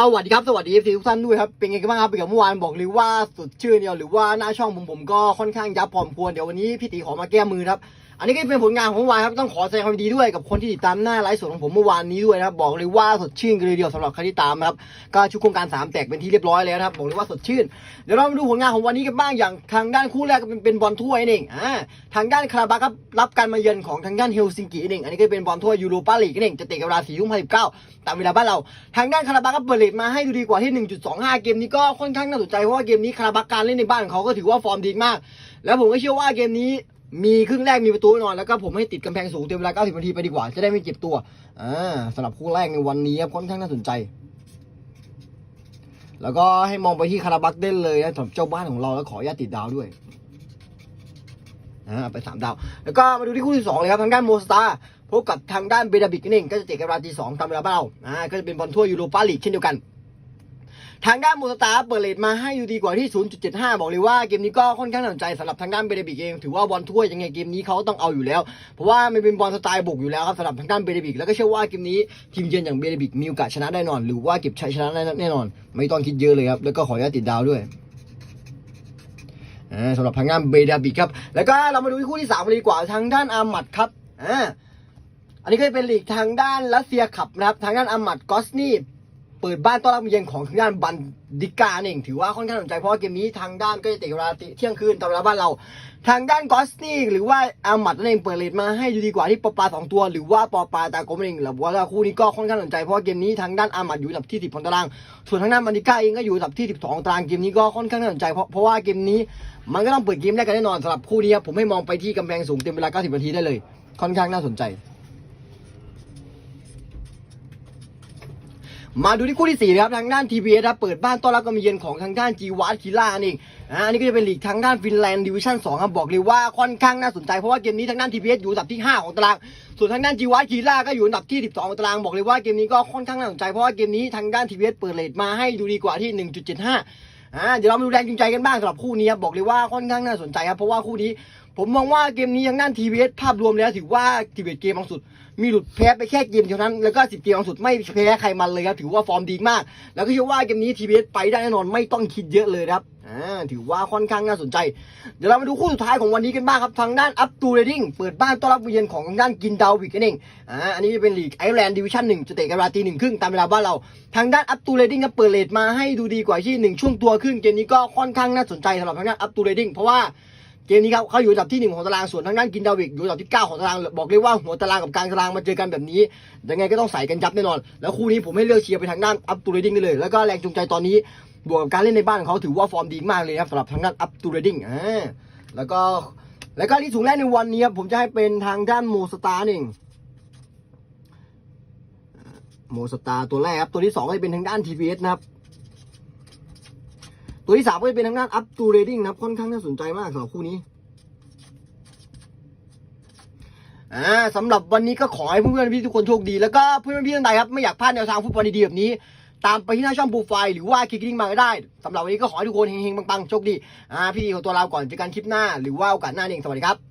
สวัสดีครับ สวัสดีเอฟซีทุกท่านด้วยครับ เป็นไงกันบ้างครับเกับเมื่อวานบอกเลยว่าสุดชื่อเนี่ยหรือว่าหน้าช่องผมผมก็ค่อนข้างยับพอมควรเดี๋ยววันนี้พี่ตีขอมาแก้มือครับ อันนี้ก็เป็นผลงานของเมื่อวานครับต้องขอแสดงความยินดีด้วยกับคนที่ติดตามหน้าไลฟ์สดของผมเมื่อวานนี้ด้วยนะครับบอกเลยว่าสดชื่นกันเลยเดียวสำหรับใครที่ตามนะครับก็ชุดโครงการสามแตกเป็นที่เรียบร้อยแล้วนะครับบอกเลยว่าสดชื่นเดี๋ยวเรามาดูผลงานของวันนี้กันบ้างอย่างทางด้านคู่แรกก็เป็นเป็นบอลถ้วยนั่นเองอ่าทางด้านคาราบาครับรับการมาเยือนของทางด้านเฮลซิงกินั่นเองอันนี้ก็เป็นบอลถ้วยยูโรปาลีกนั่นเองจะเตะกับเวลาสี่ทุ่มห้าสิบเก้าตามเวลาบ้านเราทางด้านคาราบาก็เปิดเลทมาให้ดูดีกว่าที่ 1.25 เกมนี้ก็ค่อนข้างน่าสนใจเพราะว่าเกมนี้คาราบาการเล่นในบ้านของเขาก็ถือว่าฟอร์มดีมาก แล้วผมก็เชื่อว่าเกมนี้ มีครึ่งแรกมีประตูแน่นอน แล้วก็ผมให้ติดกำแพงสูงเต็มเวลา 90 นาทีไปดีกว่า จะได้ไม่เจ็บตัว อ่าสำหรับคู่แรกในวันนี้ค่อนข้างน่าสนใจ แล้วก็ให้มองไปที่คาราบักเด่นเลยนะสำหรับเจ้าบ้านของเราแล้วขออนุญาตติดดาวด้วยอ่าไปสามดาว แล้วก็มาดูที่คู่ที่สองเลยครับทางด้านโมสตาพบกับทางด้านเบดาบิกนั่งก็จะเตะกันเวลาตีสองตามเวลาบ้านเราอ่าก็จะเป็นบอลทั่วยูโรปาลีกเช่นเดียวกัน ทางด้านโมสตาเปิดเลทมาให้อยู่ดีกว่าที่ 0.75 บอกเลยว่าเกมนี้ก็ค่อนข้างน่าสนใจสำหรับทางด้านเบเดบิกเองถือว่าบอลถ้วยยังไงเกมนี้เขาต้องเอาอยู่แล้ว เพราะว่ามันเป็นบอลสไตล์บุกอยู่แล้วครับสำหรับทางด้านเบเดบิกแล้วก็เชื่อว่าเกมนี้ทีมเยือนอย่างเบเดบิกมีโอกาสชนะแน่นอน หรือว่าเก็บชัยชนะแน่นอน ไม่ต้องคิดเยอะเลยครับแล้วก็ขออนุญาตติดดาวด้วยสำหรับทางด้านเบเดบิกครับแล้วก็เรามาดูที่คู่ที่สามกันดีกว่าทางด้านอามัดครับอ่าอันนี้ก็จะเป็นลีกทางด้านรัสเซียขับนะครับทางด้านอามัดกอสนี เปิดบ้านต้อนรับเยือนของทางด้านบันดิกาเองถือว่าค่อนข้างสนใจเพราะเกมนี้ทางด้านก็จะเตะเวลาเที่ยงคืนตามเวลาบ้านเรา ทางด้านกอสนี่หรือว่าอามัดนั่นเองเปิดเลทมาให้ดูดีกว่าที่ปอปาสองตัว หรือว่าปอปาตากลมนั่นเองหรือว่าคู่นี้ก็ค่อนข้างสนใจเพราะเกมนี้ทางด้านอามัดอยู่อันดับที่10ของตาราง ส่วนทางด้านบันดิกาเองก็อยู่อันดับที่ 12ตารางเกมนี้ก็ค่อนข้างน่าสนใจเพราะเพราะว่าเกมนี้มันก็ต้องเปิดเกมแรกกันแน่นอนสำหรับคู่นี้ครับผมให้มองไปที่กำแพงสูงเต็มเวลา90นาทีได้เลย ค่อนข้างน่าสนใจ มาดูที่คู่ที่สี่นะครับทางด้าน TPS ครับเปิดบ้านต้อนรับการมาเยือนของทางด้านจีวาร์คิล่านี่อ่านนี้ก็จะเป็นลีกทางด้านฟินแลนด์ดิวิชั่น2ครับบอกเลยว่าค่อนข้างน่าสนใจเพราะว่าเกมนี้ทางด้าน TPS อยู่อันดับที่ 5 ของตาราง ส่วนทางด้านจีวาร์คิล่าก็อยู่อันดับที่ 12 ของตารางบอกเลยว่าเกมนี้ก็ค่อนข้างน่าสนใจเพราะว่าเกมนี้ทางด้าน TPS เปิดเลทมาให้ดูดีกว่าที่ 1.75อ่าเดี๋ยวเรามาดูแรงจูงใจกันบ้างสำหรับคู่นี้ครับบอกเลยว่าค่อนข้างน่าสนใจครับเพราะว่าคู่นี้ ผมมองว่าเกมนี้ทางด้าน TPS ภาพรวมแล้วถือว่า TPS เกมบางสุด มีหลุดแพ้ไปแค่เกมเท่านั้น แล้วก็สิบเกมบางสุดไม่แพ้ใครมันเลยครับ ถือว่าฟอร์มดีมาก แล้วก็เชื่อว่าเกมนี้ TPS ไปได้แน่นอนไม่ต้องคิดเยอะเลยครับอ่าถือว่าค่อนข้างน่าสนใจ เดี๋ยวเรามาดูคู่สุดท้ายของวันนี้กันบ้างครับ ทางด้านอัพตูเรดิ้งเปิดบ้านต้อนรับเยือนของทางด้านกินดาวิกนั่นเองอ่าอันนี้เป็นลีกไอร์แลนด์ดิวิชั่นหนึ่งจะเตะกันเวลาตีหนึ่งครึ่งตามเวลาบ้านเรา ทางด้านอัพตูเรดิ้งก็เปิดเลทมาให้ดูดีกว่าที่หนึ่งช่วงตัวครึ่งเกมนี้ก็ค่อนข้างน่าสนใจสำหรับทางด้านอัพตูเรดิ้งเพราะว่า เกมนี้ครับเขาอยู่อันดับที่หนึ่งของตารางส่วนทางด้านกินดาวิกอยู่อันดับที่เก้าของตารางบอกเลยว่าหัวตารางกับกลางตารางมาเจอกันแบบนี้ยังไงก็ต้องใส่กันยับแน่นอน แล้วคู่นี้ผมให้เลือกเชียร์ไปทางด้านอัพตูเรดิ้งได้เลย แล้วก็แรงจูงใจตอนนี้บวกกับการเล่นในบ้านของเขาถือว่าฟอร์มดีมากเลยครับสำหรับทางด้านอัพตูเรดิ้งอ่าแล้วก็แล้วก็ที่สูงแรกในวันนี้ครับผมจะให้เป็นทางด้านโมสตาร์เองโมสตาร์ตัวแรกครับตัวที่สองก็จะเป็นทางด้าน TPS นะครับ ตัวที่สามก็จะเป็นทางด้านอัพตูเรดดิ้งนะครับค่อนข้างน่าสนใจมากสำหรับคู่นี้อ่าสำหรับวันนี้ก็ขอให้เพื่อนๆพี่ทุกคนโชคดี แล้วก็เพื่อนๆพี่ท่านใดครับไม่อยากพลาดแนวทางฟุตบอลดีๆแบบนี้ ตามไปที่หน้าช่องบูไฟหรือว่าคลิกลิงก์มาก็ได้สำหรับวันนี้ก็ขอให้ทุกคนเฮงๆปังๆโชคดีอ่าพี่ดีของตัวเราก่อนเจอกันคลิปหน้า หรือว่าโอกาสหน้าเองสวัสดีครับ